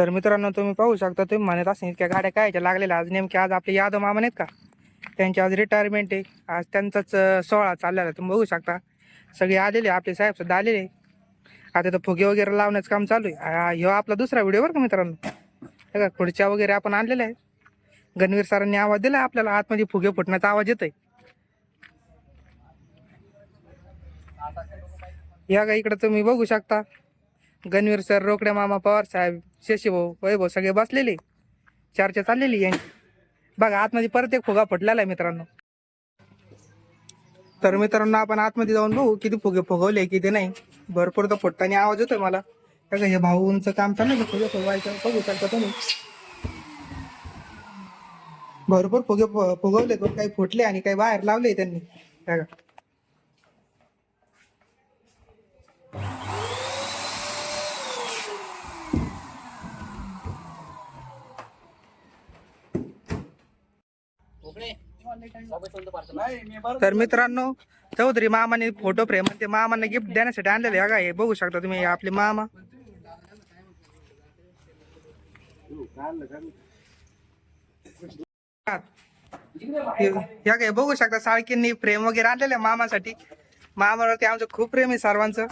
तर मित्रांनो तुम्ही पाहू शकता तुम्ही म्हणत असेल इतक्या गाड्या कायच्या लागलेल्या आज नेमक्या आज आपले यादव मामा नाहीत का? त्यांची आज रिटायरमेंट आहे. आज त्यांचाच सोहळा चाललेला आहे. तुम्ही बघू शकता. सगळे आलेले आपले साहेब सुद्धा आलेले आता तर फुगे वगैरे लावण्याचं काम चालू आहे. ह्यो आपला दुसरा व्हिडिओ बरं का मित्रांनो? हे का खुर्च्या वगैरे आपण आणलेल्या आहे गणवीर सरांनी आवाज दिला आपल्याला आतमध्ये फुगे फुटण्याचा आवाज येतोय. या का इकडं तुम्ही बघू शकता. गणवीर सर रोकड्या मामा पवार साहेब शशीभाऊ वैभव सगळे बसलेले. चर्चा चाललेली यांची बघा आतमध्ये परत एक फुगा फुटलेला आहे मित्रांनो. तर मित्रांनो आपण आतमध्ये जाऊन बघू किती फुगे फुगवले किती नाही. भरपूर तर फुटताना आवाज होतोय मला. का हे भाऊंचं काम चाललं फुगे फुगवायचं बघू शकता तुम्ही. भरपूर फुगे फुगवले पण काही फुटले आणि काही बाहेर लावले त्यांनी. बघा. तर मित्रांनो चौधरी मामाने फोटो फ्रेम ते मामांना गिफ्ट देण्यासाठी आणलेले आहे. बघा हे बघू शकता तुम्ही आपले मामा. हे- या काय बघू शकता साळकींनी प्रेम वगैरे आणलेले आहे मामासाठी. मामावरती आमचं खूप प्रेम आहे सर्वांचं.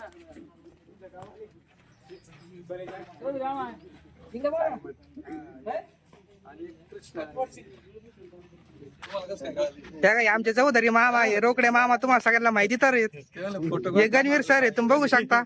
त्या काय आमच्या चौधरी मामा हे रोकडे मामा तुम्हाला सगळ्यांना माहिती तर आहेत. हे गणवीर सर आहे तुम्ही बघू शकता.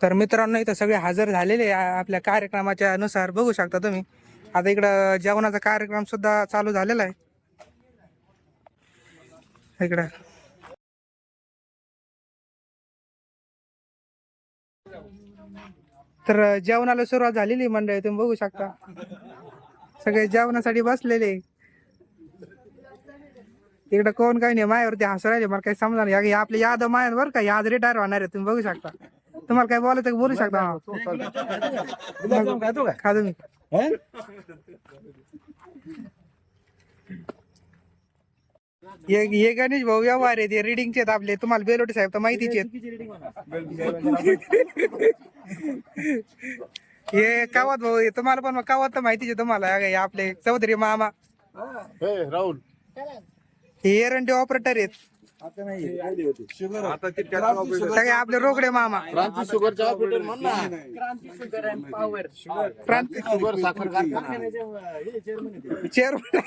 तर मित्रांनो इथं सगळे हजर झालेले आपल्या कार्यक्रमाच्या नुसार बघू शकता तुम्ही. आता इकडं जेवणाचा कार्यक्रम सुद्धा चालू झालेला आहे. इकडं. तर जेवणाला सुरुवात झालेली मंडळी तुम्ही बघू शकता. सगळे जेवणासाठी बसलेले इकडं कोण काही नाही मायावरती हसू राहिले मला काही समजा नाही. आपले यादव माया बरं का आज रिटायर होणार आहे तुम्ही बघू शकता. तुम्हाला काय बोलायचं बोलू शकता. मग खा हे हे गणेश भाऊ व्यवहार आहे ते रिडिंगचे आहेत आपले तुम्हाला बेलोटे साहेब तर माहितीचे आहेत. हे कावत भाऊ हे तुम्हाला पण कावत तर माहितीच तुम्हाला. हे आपले चौधरी मामा. राहुल. हे एरंडी ऑपरेटर आहेत. आता ते सगळे आपले रोकडे मामा. क्रांती शुगरचा ऑपरेटर म्हण ना क्रांती शुगर साखर कारखाना. चेअरमन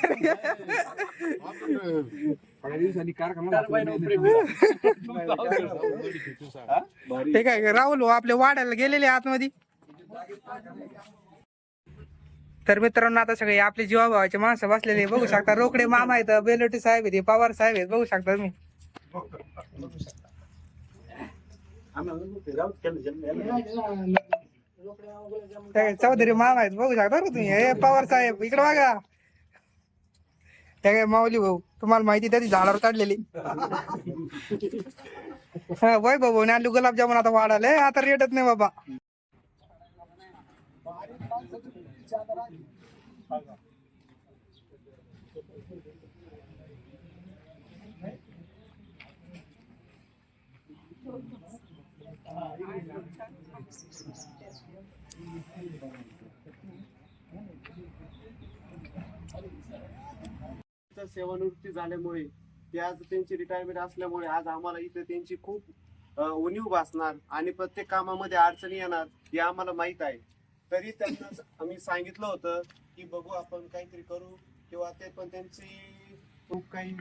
हे काय राहुल भाऊ आपले वाड्याला गेलेले आतमध्ये? तर मित्रांनो आता सगळे आपले जीवाभावाचे माणसं बसलेले बघू शकता रोकडे मामा आहेत बेलोटी साहेब आहेत पवार साहेब आहेत. बघू शकता तुम्ही. चौधरी मामा बघू शकता बरं तुम्ही पवार साहेब, इकडे बघा। त्या माऊली भाऊ, तुम्हाला माहिती त्याची झाडावर काढलेली हा, वय भाऊ आणली गुलाबजामुन आता वाढाले आता रेटच नाही बाबा. सेवानिवृत्ती झाल्यामुळे ते आज त्यांची रिटायरमेंट असल्यामुळे आज आम्हाला इथे त्यांची खूप उणीव भासणार आणि प्रत्येक कामामध्ये अडचणी येणार हे आम्हाला माहीत आहे. तरी त्यांना आम्ही सांगितलं होतं की बघू आपण काहीतरी करू किंवा ते पण त्यांची खूप काही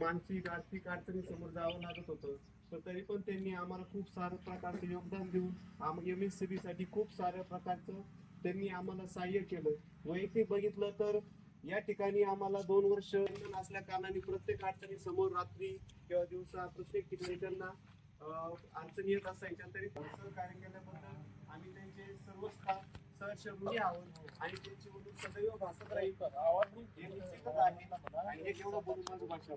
मानसिक आर्थिक अडचणी समोर जावं लागत होतं. पण तरी पण त्यांनी आम्हाला खूप सारं प्रकारचं योगदान देऊन एम एस सी बी साठी खूप साऱ्या प्रकारचं त्यांनी आम्हाला सहाय्य केलं. वैयक्तिक बघितलं तर या ठिकाणी आम्हाला दोन वर्ष असल्या कारणाने प्रत्येक अडचणी समोर रात्री किंवा दिवसा प्रत्येक ठिकाणी त्यांना अडचणी येत असायच्या. तरी सहकार्य केल्याबद्दल आम्ही त्यांचे सर्व स्टाफ सहर्ष ऋणी आहोत आणि त्यांची म्हणून सदैव भासत राहील. हे निश्चितच आहे. आणि हे केवढं बोलून माझं भाषा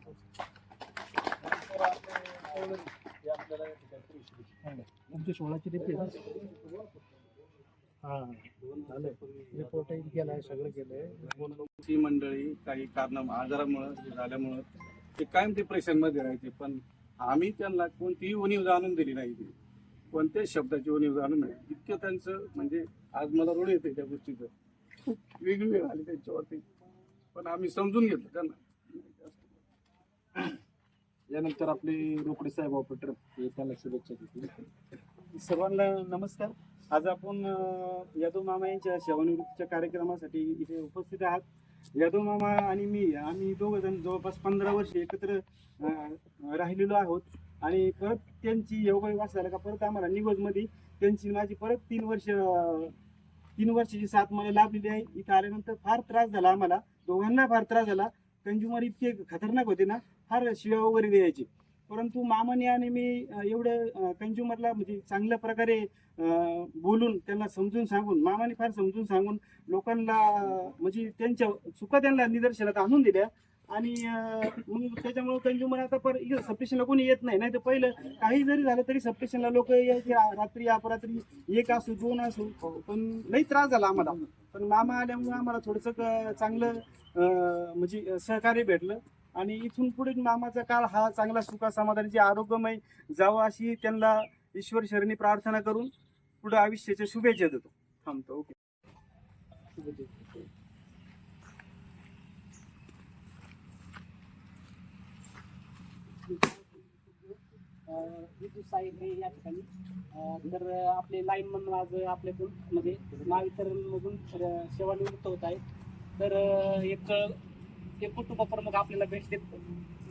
तुमची सोळाची रिपोर्ट हा झालं रिपोर्टही केलाय सगळं केलंय ती मंडळी काही कारण आजारामुळं झाल्यामुळं ते कायम डिप्रेशनमध्ये राहायचे पण आम्ही त्यांना कोणतीही उणीव जाणून दिली नाही. कोणत्याच शब्दाची उणीव जाणून नाही. इतकं त्यांचं म्हणजे आज मला रोड येते त्या गोष्टीचं. खूप वेगळी आली त्यांच्यावरती. पण आम्ही समजून घेतलं त्यांना. यानंतर आपले रोकडे साहेब ऑपरेटर त्यांना शुभेच्छा देतील. सर्वांना नमस्कार. आज आपण यादव मामा यांच्या सेवानिवृत्तीच्या कार्यक्रमासाठी इथे उपस्थित आहात. यादव मामा आणि मी आम्ही दोघं जण जवळपास पंधरा वर्ष एकत्र राहिलेलो आहोत. आणि परत त्यांची योगायोगास झाला का परत आम्हाला निवजमध्ये त्यांची माझी परत तीन वर्ष तीन वर्षाची साथ मला लाभलेली आहे. इथं आल्यानंतर फार त्रास झाला आम्हाला. दोघांना फार त्रास झाला. कंज्युमर इतके खतरनाक होते ना फार शिव्या वगैरे द्यायचे. परंतु मामाने आणि मी एवढं कंज्युमरला म्हणजे चांगल्या प्रकारे बोलून त्यांना समजून सांगून मामाने फार समजून सांगून लोकांना म्हणजे त्यांच्या चुका त्यांना निदर्शनात आणून दिल्या. आणि मग त्याच्यामुळे कंझ्युमर आता पर सबस्टेशनला कोणी येत नाही. नाही तर पहिलं काही जरी झालं तरी सबस्टेशनला लोक यायचे रात्री अपरात्री एक असू दोन असू. पण लई त्रास झाला आम्हाला. पण मामा आल्यामुळे आम्हाला थोडंसं चांगलं म्हणजे सहकार्य भेटलं. आणि इथून पुढे मामाचा काळ हा चांगला सुखा समाधानाची आरोग्यमय जावं अशी त्यांना ईश्वर शरणी प्रार्थना करून पुढे आयुष्याच्या शुभेच्छा देतो. थांबतो. ओके. विद्युत साहेब हे या ठिकाणी तर आपले लाईनमन आज आपल्याकडून म्हणजे महावितरणमधून र- सेवानिवृत्त होत आहेत तर एक एक कुटुंब प्रमुख आपल्याला भेट देत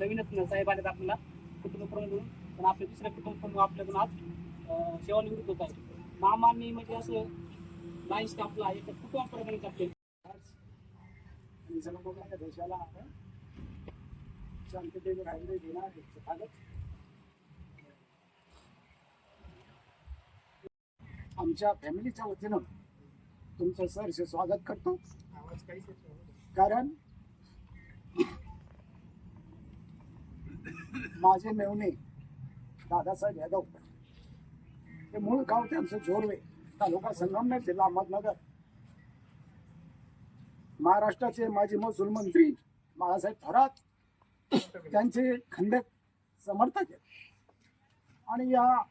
नवीनच साहेब आलेत आपल्याला कुटुंब प्रमुख म्हणून पण आपले दुसरे कुटुंब प्रमुख आपल्याकडून आज सेवानिवृत्त होत आहेत मामांनी म्हणजे असं नाही स्टाफला एक कुटुंब प्रमुख आपले आणि देशाला आपण शांततेने राहिले देणार स्वागत आमच्या फॅमिलीच्या वतीनं तुमचं सहर्ष स्वागत करतो. कारण माझे मेवणे दादासाहेब यादव हे मूळ गाव त्यांचं जोरवे तालुका संगमनेर जिल्हा अहमदनगर. महाराष्ट्राचे माजी महसूल मंत्री बाळासाहेब थोरात त्यांचे खंडक समर्थक आहेत. आणि या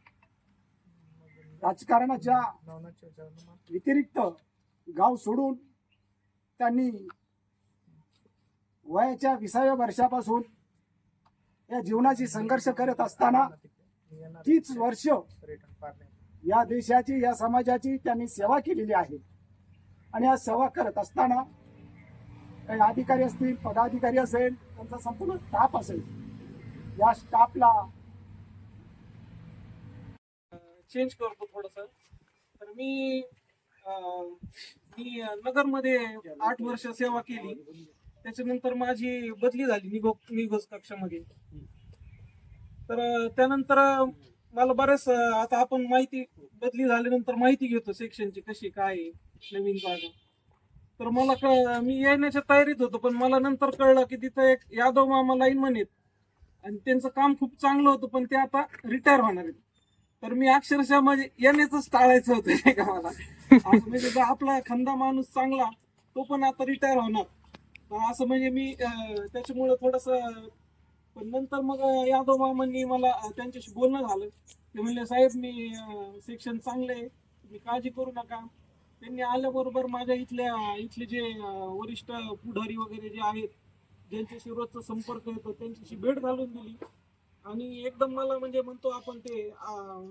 राजकारणाच्या व्यतिरिक्त गाव सोडून त्यांनी वयाच्या विसाव्या वर्षापासून या जीवनाची संघर्ष करत असताना तीच वर्ष या देशाची या समाजाची त्यांनी सेवा केलेली आहे. आणि या सेवा करत असताना काही अधिकारी असतील पदाधिकारी असेल त्यांचा संपूर्ण स्टाफ असेल. या स्टाफला चेंज करतो थोडस. तर मी मी नगरमध्ये आठ वर्ष सेवा केली. त्याच्यानंतर माझी बदली झाली निगो निगोज कक्षामध्ये. तर त्यानंतर मला बरेच आता आपण माहिती बदली झाल्यानंतर माहिती घेतो सेक्शनची कशी काय आहे, नवीन जागा. तर मला मी येण्याच्या तयारीत होतो पण मला नंतर कळलं की तिथं एक यादव मामा लाईन म्हणेत. आणि त्यांचं काम खूप चांगलं होतं पण ते आता रिटायर होणार आहेत. तर मी अक्षरशः म्हणजे येण्याच टाळायचं होतं नाही का मला? असं म्हणजे जो आपला खंदा माणूस चांगला तो पण आता रिटायर होणार. असं म्हणजे मी त्याच्यामुळे थोडस पण नंतर मग यादव मामांनी मला त्यांच्याशी बोलणं झालं. ते म्हणले साहेब मी सेक्शन चांगले आहे, तुम्ही काळजी करू नका. त्यांनी आल्याबरोबर माझ्या इथल्या इथले जे वरिष्ठ पुढारी वगैरे जे आहेत ज्यांच्याशी रोजचा संपर्क येतो त्यांच्याशी भेट घालून दिली आणि एकदम मला म्हणजे म्हणतो आपण ते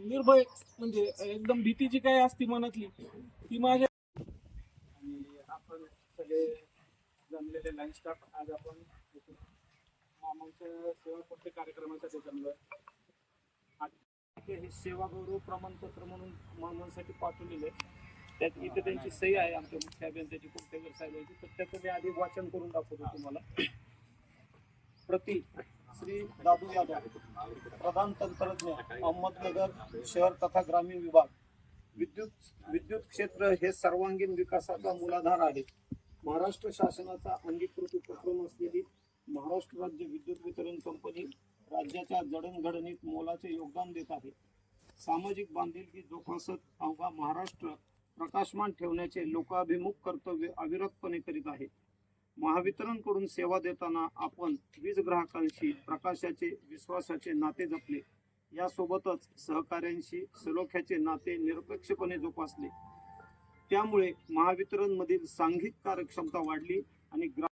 निर्भय म्हणजे एकदम भीती जी काय असती मनातली ती माझ्या आणि आपण सगळे जमलेले लाईन स्टाफ आज आपण मामांच्या सेवा कार्यक्रमासाठी जमलो हे सेवा गौरव प्रमाणपत्र म्हणून मामांसाठी पाठवलेले आहे. त्यात इथे त्यांची सही आहे आमच्या मुख्य अभियंत्याची कुलतेकर साहेबांची तर त्याचं मी आधी वाचन करून दाखवतो तुम्हाला. प्रति श्री दादू यादव प्रधान तंत्रज्ञ अहमदनगर शहर तथा ग्रामीण विभाग. विद्युत विद्युत क्षेत्र हे सर्वांगीण विकासाचा मूलाधार आहे. महाराष्ट्र शासनाचा अंगीकृत उपक्रम असलेली महाराष्ट्र राज्य विद्युत वितरण कंपनी राज्याच्या जडणघडणीत मोलाचे योगदान देत आहे. सामाजिक बांधिलकी जोपासत अवघा महाराष्ट्र प्रकाशमान ठेवण्याचे लोकाभिमुख कर्तव्य अविरतपणे करीत आहे. महावितरणकडून सेवा देताना आपण वीज ग्राहकांशी प्रकाशाचे विश्वासाचे नाते जपले. यासोबतच सहकाऱ्यांशी सलोख्याचे नाते निरपेक्षपणे जोपासले. त्यामुळे महावितरणमधील सांघिक कार्यक्षमता वाढली आणि ग्रा